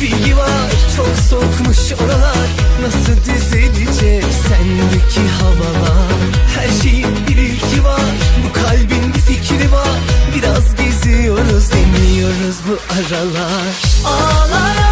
bilgi var. Çok soğukmuş oralar. Nasıl düzelecek sendeki havalar? Her şeyin bir ilki var. Bu kalbin bir fikri var. Biraz geziyoruz deniyoruz bu aralar. Ağlar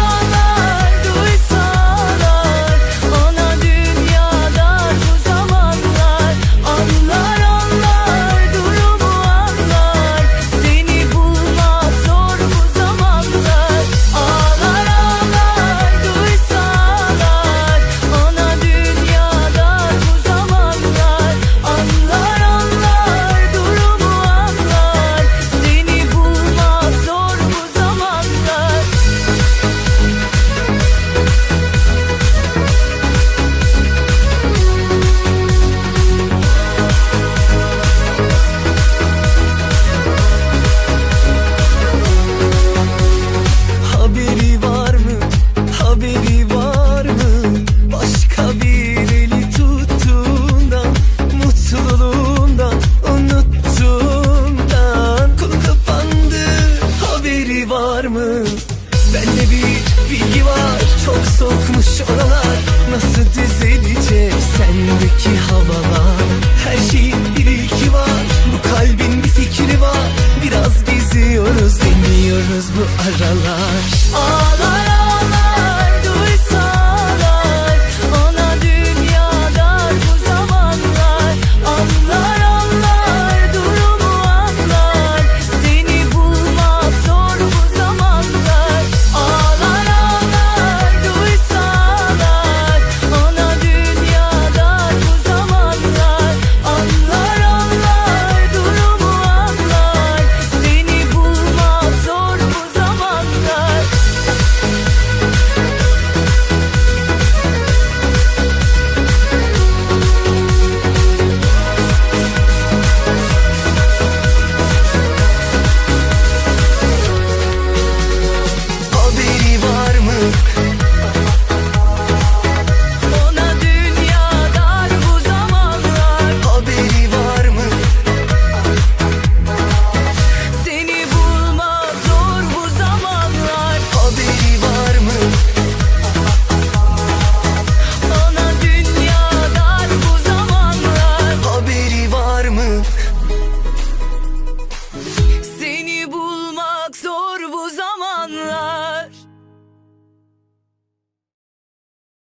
bilgi var. Çok soğukmuş oralar. Nasıl düzelecek sendeki havalar? Her şeyin bir ilki var. Bu kalbin bir fikri var. Biraz geziyoruz deniyoruz bu aralar. Ağlar